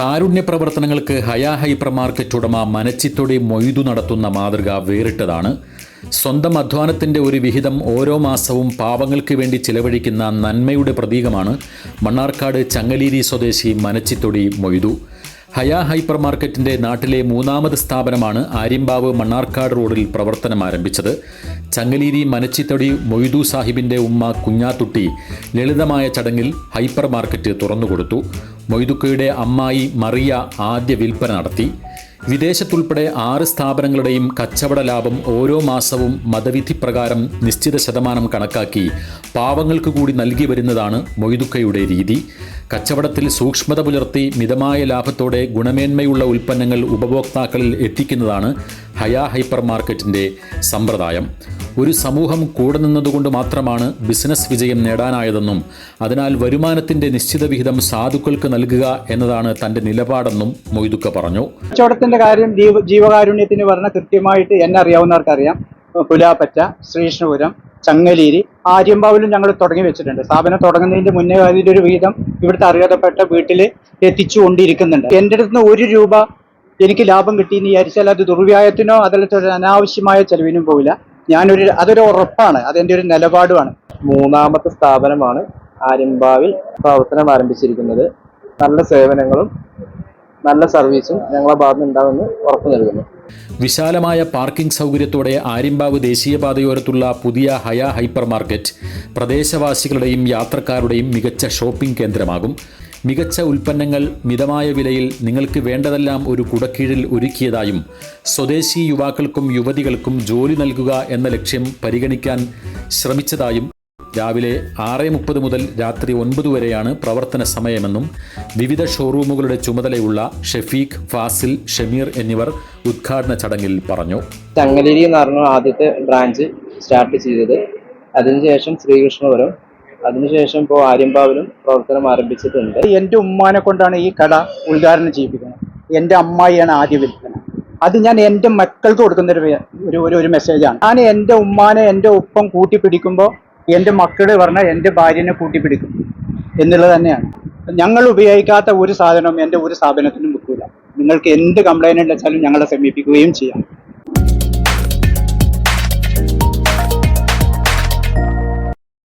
കാരുണ്യ പ്രവർത്തനങ്ങൾക്ക് ഹയാ hyper market ഉടമ മനച്ചിത്തൊടി മൊയ്തു നടത്തുന്ന മാതൃക വേറിട്ടതാണ്. സ്വന്തം അധ്വാനത്തിന്റെ ഒരു വിഹിതം ഓരോ മാസവും പാവങ്ങൾക്ക് വേണ്ടി ചിലവഴിക്കുന്ന നന്മയുടെ പ്രതീകമാണ് മണ്ണാർക്കാട് ചങ്ങലീരി സ്വദേശി മനച്ചിത്തൊടി മൊയ്തു. ഹയാ ഹൈപ്പർ മാർക്കറ്റിന്റെ നാട്ടിലെ മൂന്നാമത് സ്ഥാപനമാണ് ആര്യമ്പാവ് മണ്ണാർക്കാട് റോഡിൽ പ്രവർത്തനം ആരംഭിച്ചത് ചങ്ങലീരി മനച്ചിത്തടി മൊയ്തു സാഹിബിന്റെ ഉമ്മ കുഞ്ഞാത്തുട്ടി ലളിതമായ ചടങ്ങിൽ ഹൈപ്പർ മാർക്കറ്റ് തുറന്നുകൊടുത്തു. മൊയ്തുക്കയുടെ അമ്മായി മറിയ ആദ്യ വിൽപ്പന നടത്തി. വിദേശത്തുൾപ്പെടെ ആറ് സ്ഥാപനങ്ങളുടെയും കച്ചവട ലാഭം ഓരോ മാസവും മതവിധി പ്രകാരം നിശ്ചിത ശതമാനം കണക്കാക്കി പാവങ്ങൾക്ക് കൂടി നൽകി വരുന്നതാണ് മൊയ്തുക്കയുടെ രീതി. കച്ചവടത്തിൽ സൂക്ഷ്മത പുലർത്തി മിതമായ ലാഭത്തോടെ ഗുണമേന്മയുള്ള ഉൽപ്പന്നങ്ങൾ ഉപഭോക്താക്കളിൽ എത്തിക്കുന്നതാണ് ഹയാ ഹൈപ്പർ മാർക്കറ്റിന്റെ സമ്പ്രദായം. ഒരു സമൂഹം കൂടെ നിന്നതുകൊണ്ട് മാത്രമാണ് ബിസിനസ് വിജയം നേടാനായതെന്നും അതിനാൽ വരുമാനത്തിന്റെ നിശ്ചിത വിഹിതം സാധുക്കൾക്ക് നൽകുക എന്നതാണ് തന്റെ നിലപാടെന്നും മൊയ്തുക്ക പറഞ്ഞു. കച്ചവടത്തിന്റെ കാര്യം ജീവ ജീവകാരുണ്യത്തിന് പറഞ്ഞ കൃത്യമായിട്ട് എന്നെ അറിയാവുന്നവർക്കറിയാം. പുലാപ്പറ്റ ശ്രീകൃഷ്ണപുരം ചങ്ങലേരി ആര്യമ്പാവിലും ഞങ്ങൾ തുടങ്ങി വെച്ചിട്ടുണ്ട്. സ്ഥാപനം തുടങ്ങുന്നതിന്റെ മുന്നേ അതിന്റെ ഒരു വിഹിതം ഇവിടുത്തെ അറിയാതപ്പെട്ട വീട്ടിൽ എത്തിച്ചു കൊണ്ടിരിക്കുന്നുണ്ട് എന്റെ അടുത്ത് ഒരു രൂപ എനിക്ക് ലാഭം കിട്ടിയെന്ന് വിചാരിച്ചാൽ അത് ദുർവ്യായത്തിനോ അതല്ല അനാവശ്യമായ ചെലവിനും പോവില്ല. ഞാനൊരു അതൊരു ഉറപ്പാണ്. അതെന്റെ ഒരു നിലപാടുമാണ്. മൂന്നാമത്തെ സ്ഥാപനമാണ് ആര്യമ്പാവിൽ പ്രവർത്തനം ആരംഭിച്ചിരിക്കുന്നത്. നല്ല സേവനങ്ങളും നല്ല സർവീസും ഞങ്ങളെ ഭാഗത്ത് ഉണ്ടാവുമെന്ന് ഉറപ്പു നൽകുന്നു. വിശാലമായ പാർക്കിംഗ് സൗകര്യത്തോടെ ആര്യമ്പാവ് ദേശീയപാതയോരത്തുള്ള പുതിയ ഹയ ഹൈപ്പർ മാർക്കറ്റ് പ്രദേശവാസികളുടെയും യാത്രക്കാരുടെയും മികച്ച ഷോപ്പിംഗ് കേന്ദ്രമാകും. മികച്ച ഉൽപ്പന്നങ്ങൾ മിതമായ വിലയിൽ നിങ്ങൾക്ക് വേണ്ടതെല്ലാം ഒരു കുടക്കീഴിൽ ഒരുക്കിയതായും സ്വദേശി യുവാക്കൾക്കും യുവതികൾക്കും ജോലി നൽകുക എന്ന ലക്ഷ്യം പരിഗണിക്കാൻ ശ്രമിച്ചതായും രാവിലെ ആറ് മുപ്പത് മുതൽ രാത്രി ഒൻപത് വരെയാണ് പ്രവർത്തന സമയമെന്നും വിവിധ ഷോറൂമുകളുടെ ചുമതലയുള്ള ഷെഫീഖ് ഫാസിൽ ഷമീർ എന്നിവർ ഉദ്ഘാടന ചടങ്ങിൽ പറഞ്ഞു. ചങ്ങലേരി എന്ന് പറഞ്ഞ ആദ്യത്തെ ബ്രാഞ്ച് സ്റ്റാർട്ട് ചെയ്തത്. അതിനുശേഷം ശ്രീകൃഷ്ണപുരം അതിനുശേഷം ഇപ്പോൾ ആര്യമ്പാവിലും പ്രവർത്തനം ആരംഭിച്ചിട്ടുണ്ട്. എന്റെ ഉമ്മാനെ കൊണ്ടാണ് ഈ കട ഉദ്ഘാടനം ചെയ്യിപ്പിക്കുന്നത്. എന്റെ അമ്മായിയാണ് ആദ്യ വിൽപ്പന. അത് ഞാൻ എന്റെ മക്കൾക്ക് കൊടുക്കുന്ന ഒരു ഒരു ഒരു മെസ്സേജാണ് ഞാൻ എന്റെ ഉമ്മാനെ എന്റെ ഒപ്പം കൂട്ടിപ്പിടിക്കുമ്പോൾ എന്റെ മക്കൾ പറഞ്ഞാൽ എന്റെ ഭാര്യനെ കൂട്ടിപ്പിടിക്കും എന്നുള്ളത് തന്നെയാണ്. ഞങ്ങൾ ഉപയോഗിക്കാത്ത ഒരു സാധനവും എന്റെ ഒരു സ്ഥാപനത്തിനും വിൽക്കില്ല നിങ്ങൾക്ക് എന്ത് കംപ്ലൈന്റ് ഉണ്ടെച്ചാലും ഞങ്ങളെ സമീപിക്കുകയും ചെയ്യാം.